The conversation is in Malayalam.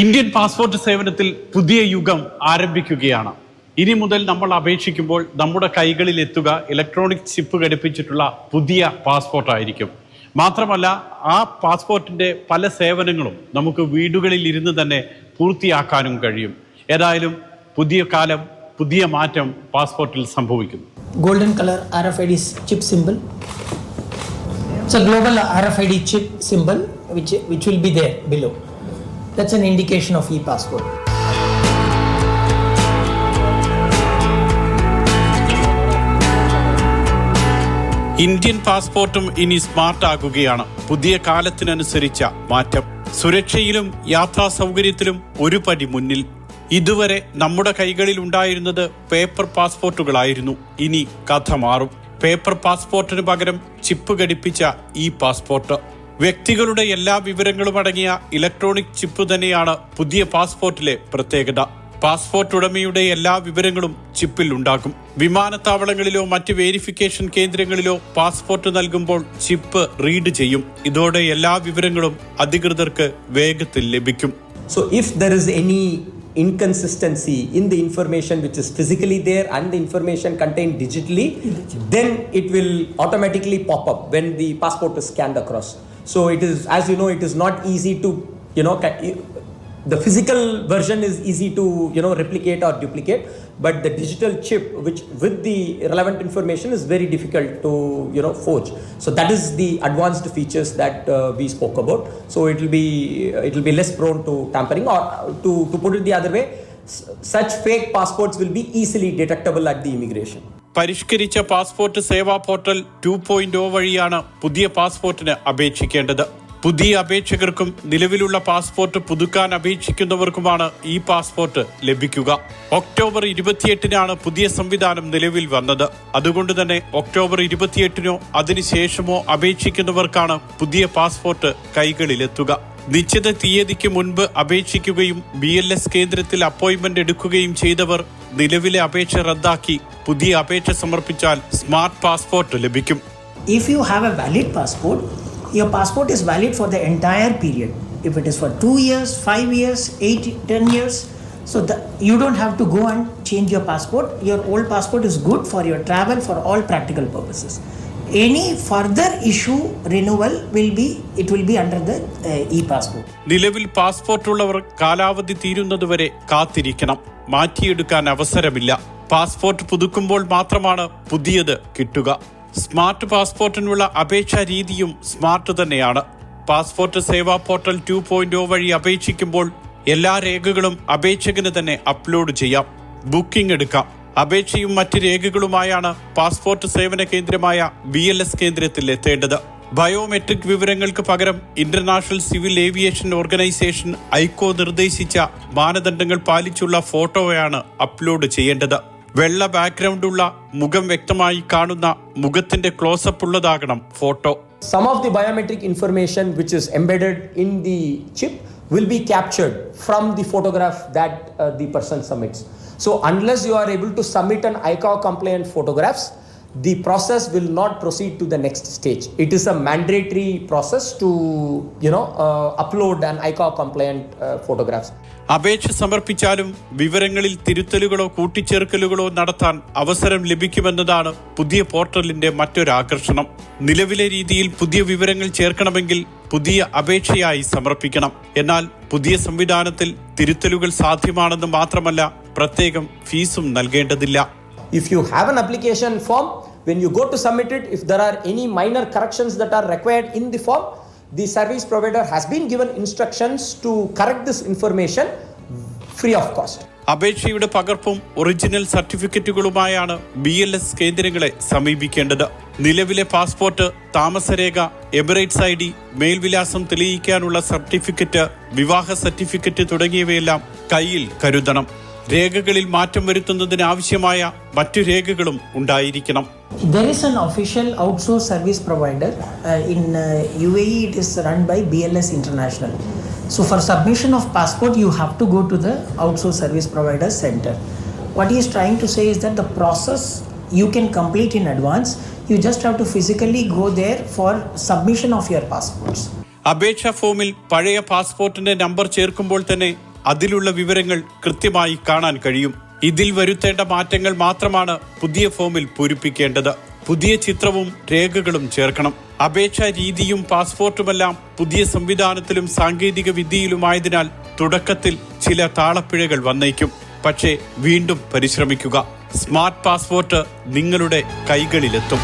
ഇന്ത്യൻ പാസ്പോർട്ട് സേവനത്തിൽ പുതിയ യുഗം ആരംഭിക്കുകയാണ് ഇനി മുതൽ നമ്മൾ അപേക്ഷിക്കുമ്പോൾ നമ്മുടെ കൈകളിൽ എത്തുക ഇലക്ട്രോണിക് ചിപ്പ് ഘടിപ്പിച്ചിട്ടുള്ള പുതിയ പാസ്പോർട്ടായിരിക്കും മാത്രമല്ല ആ പാസ്പോർട്ടിന്റെ പല സേവനങ്ങളും നമുക്ക് വീടുകളിൽ ഇരുന്ന് തന്നെ പൂർത്തിയാക്കാനും കഴിയും ഏതായാലും പുതിയ കാലം പുതിയ മാറ്റം പാസ്പോർട്ടിൽ സംഭവിക്കുന്നു golden colour golden color RFID ചിപ്പ് symbol. It's a global RFID chip symbol which, which will be there below. That's an indication of e-passport. Indian പാസ്പോർട്ടും ഇനി സ്മാർട്ട് ആകുകയാണ്. പുതിയ കാലത്തിനനുസരിച്ച മാറ്റം. സുരക്ഷയിലും യാത്രാ സൗകര്യത്തിലും ഒരു പടി മുന്നിൽ. ഇതുവരെ നമ്മുടെ കൈകളിൽ ഉണ്ടായിരുന്നത് പേപ്പർ പാസ്പോർട്ടുകളായിരുന്നു. ഇനി കഥ മാറും. പേപ്പർ പാസ്പോർട്ടിന് പകരം ചിപ്പ് ഘടിപ്പിച്ച ഇ പാസ്പോർട്ട്. വ്യക്തികളുടെ എല്ലാ വിവരങ്ങളും അടങ്ങിയ ഇലക്ട്രോണിക് ചിപ്പ് തന്നെയാണ് പുതിയ പാസ്പോർട്ടിലെ പ്രത്യേകത. പാസ്പോർട്ട് ഉടമയുടെ എല്ലാ വിവരങ്ങളും ചിപ്പിൽ ഉണ്ടാകും. വിമാനത്താവളങ്ങളിലോ മറ്റ് വേരിഫിക്കേഷൻ കേന്ദ്രങ്ങളിലോ പാസ്പോർട്ട് നൽകുമ്പോൾ ചിപ്പ് റീഡ് ചെയ്യും. ഇതോടെ എല്ലാ വിവരങ്ങളും അധികൃതർക്ക് വേഗത്തിൽ ലഭിക്കും. So if there is any inconsistency in the information which is physically there and information contain digitally then it will automatically pop up when the passport scanned across So it is, as you know, it is not easy to, you know, the physical version is easy to, you know, replicate or duplicate, but the digital chip, which with the relevant information, is very difficult to, you know, forge. So that is the advanced features that uh, we spoke about. So it will be it will be less prone to tampering, or uh, to to put it the other way, such fake passports will be easily detectable at the immigration. പരിഷ്കരിച്ച passport Seva portal two point വഴിയാണ് പുതിയ പാസ്പോർട്ടിന് അപേക്ഷിക്കേണ്ടത്. പുതിയ അപേക്ഷകർക്കും നിലവിലുള്ള പാസ്പോർട്ട് പുതുക്കാൻ അപേക്ഷിക്കുന്നവർക്കുമാണ് ഈ പാസ്പോർട്ട് ലഭിക്കുക. ഒക്ടോബർ ഇരുപത്തിയെട്ടിനാണ് പുതിയ സംവിധാനം നിലവിൽ വന്നത്. അതുകൊണ്ട് തന്നെ ഒക്ടോബർ ഇരുപത്തിയെട്ടിനോ അതിനുശേഷമോ അപേക്ഷിക്കുന്നവർക്കാണ് പുതിയ പാസ്പോർട്ട് കൈകളിലെത്തുക. നിശ്ചിത തീയതിക്ക് മുൻപ് അപേക്ഷിക്കുകയും ബി കേന്ദ്രത്തിൽ അപ്പോയിന്റ്മെന്റ് എടുക്കുകയും ചെയ്തവർ നിലവിലെ അപേക്ഷ റദ്ദാക്കി പുതിയ അപേക്ഷ സമർപ്പിച്ചാൽ സ്മാർട്ട് പാസ്പോർട്ട് ലഭിക്കും If you have a valid passport, your passport is valid for the entire period. If it is for two years, five years, eight, ten years, so the, you don't have to go and change your passport. Your old passport is good for your travel for all practical purposes. Any further issue renewal will be it will be under the uh, e-passport. നിലവിൽ പാസ്പോർട്ട് ഉള്ളവർ കാലാവധി തീരുന്നതുവരെ കാത്തിരിക്കണം. മാറ്റിയെടുക്കാൻ അവസരമില്ല. പാസ്പോർട്ട് പുതുക്കുമ്പോൾ മാത്രമാണ് പുതിയത് കിട്ടുക. സ്മാർട്ട് പാസ്പോർട്ടിനുള്ള അപേക്ഷാ രീതിയും സ്മാർട്ട് തന്നെയാണ്. Passport Seva portal two point O വഴി അപേക്ഷിക്കുമ്പോൾ എല്ലാ രേഖകളും അപേക്ഷകന് തന്നെ അപ്ലോഡ് ചെയ്യാം. ബുക്കിംഗ് എടുക്കാം. അപേക്ഷയും മറ്റ് രേഖകളുമായാണ് പാസ്പോർട്ട് സേവന കേന്ദ്രമായ ബി എൽ എസ് കേന്ദ്രത്തിൽ എത്തേണ്ടത്. ബയോമെട്രിക് വിവരങ്ങൾക്ക് പകരം international civil aviation organisation ICAO നിർദ്ദേശിച്ച മാനദണ്ഡങ്ങൾ പാലിച്ചുള്ള ഫോട്ടോയാണ് അപ്ലോഡ് ചെയ്യേണ്ടത്. വെള്ള ബാക്ക്ഗ്രൗണ്ടുള്ള മുഖം വ്യക്തമായി കാണുന്ന മുഖത്തിന്റെ close-up ഉള്ളതാകണം photo. Of the biometric information which is embedded in the chip will be captured from the photograph that uh, the person submits. So unless you are able to submit an ICAO compliant photographs, the process will not proceed to the next stage. It is a mandatory process to you know uh, upload an ICAO compliant uh, photographs. അപേക്ഷ സമർപ്പിച്ചാലും വിവരങ്ങളിൽ തിരുത്തലുകളോ കൂട്ടിച്ചേർക്കലുകളോ നടത്താൻ അവസരം ലഭിക്കുമെന്നതാണ് പുതിയ പോർട്ടലിന്റെ മറ്റൊരാകർഷണം നിലവിലെ രീതിയിൽ പുതിയ വിവരങ്ങൾ ചേർക്കണമെങ്കിൽ പുതിയ അപേക്ഷയായി സമർപ്പിക്കണം എന്നാൽ പുതിയ സംവിധാനത്തിൽ തിരുത്തലുകൾ സാധ്യമാണെന്ന് മാത്രമല്ല പ്രത്യേകം ഫീസും നൽകേണ്ടതില്ല. If you have an application form when you go to submit it if there are any minor corrections that are required in the form the service provider has been given instructions to correct this information free of cost അപേക്ഷയുടെ പകർപ്പും ഒറിജിനൽ സർട്ടിഫിക്കറ്റുകളുമായാണ് ബി എൽ എസ് കേന്ദ്രങ്ങളെ സമീപിക്കേണ്ടത്. നിലവിലെ പാസ്പോർട്ട് താമസരേഖ എമിറേറ്റ്സ് ഐ ഡി മേൽവിലാസം തെളിയിക്കാനുള്ള സർട്ടിഫിക്കറ്റ് വിവാഹ സർട്ടിഫിക്കറ്റ് തുടങ്ങിയവയെല്ലാം കയ്യിൽ കരുതണം. രേഖകളിൽ മാറ്റം വരുത്തുന്നതിന് ആവശ്യമായ മറ്റു രേഖകളും ഉണ്ടായിരിക്കണം There is an official outsourced service provider. Uh, in uh, UAE, it is run by BLS International. So, for submission of passport, you have to go to the outsourced service provider center. What he is trying to say is that the process you can complete in advance. You just have to physically go there for submission of your passports. അപേക്ഷാ ഫോമിൽ പഴയ പാസ്പോർട്ടിന്റെ നമ്പർ ചേർക്കുമ്പോൾ തന്നെ അതിലുള്ള വിവരങ്ങൾ കൃത്യമായി കാണാൻ കഴിയും. ഇതിൽ വരുത്തേണ്ട മാറ്റങ്ങൾ മാത്രമാണ് പുതിയ ഫോമിൽ പൂരിപ്പിക്കേണ്ടത്. പുതിയ ചിത്രവും രേഖകളും ചേർക്കണം. അപേക്ഷാ രീതിയും പാസ്പോർട്ടുമെല്ലാം പുതിയ സംവിധാനത്തിലും സാങ്കേതിക വിദ്യയിലുമായതിനാൽ തുടക്കത്തിൽ ചില താളപ്പിഴകൾ വന്നേക്കും. പക്ഷേ വീണ്ടും പരിശ്രമിക്കുക. സ്മാർട്ട് പാസ്പോർട്ട് നിങ്ങളുടെ കൈകളിലെത്തും.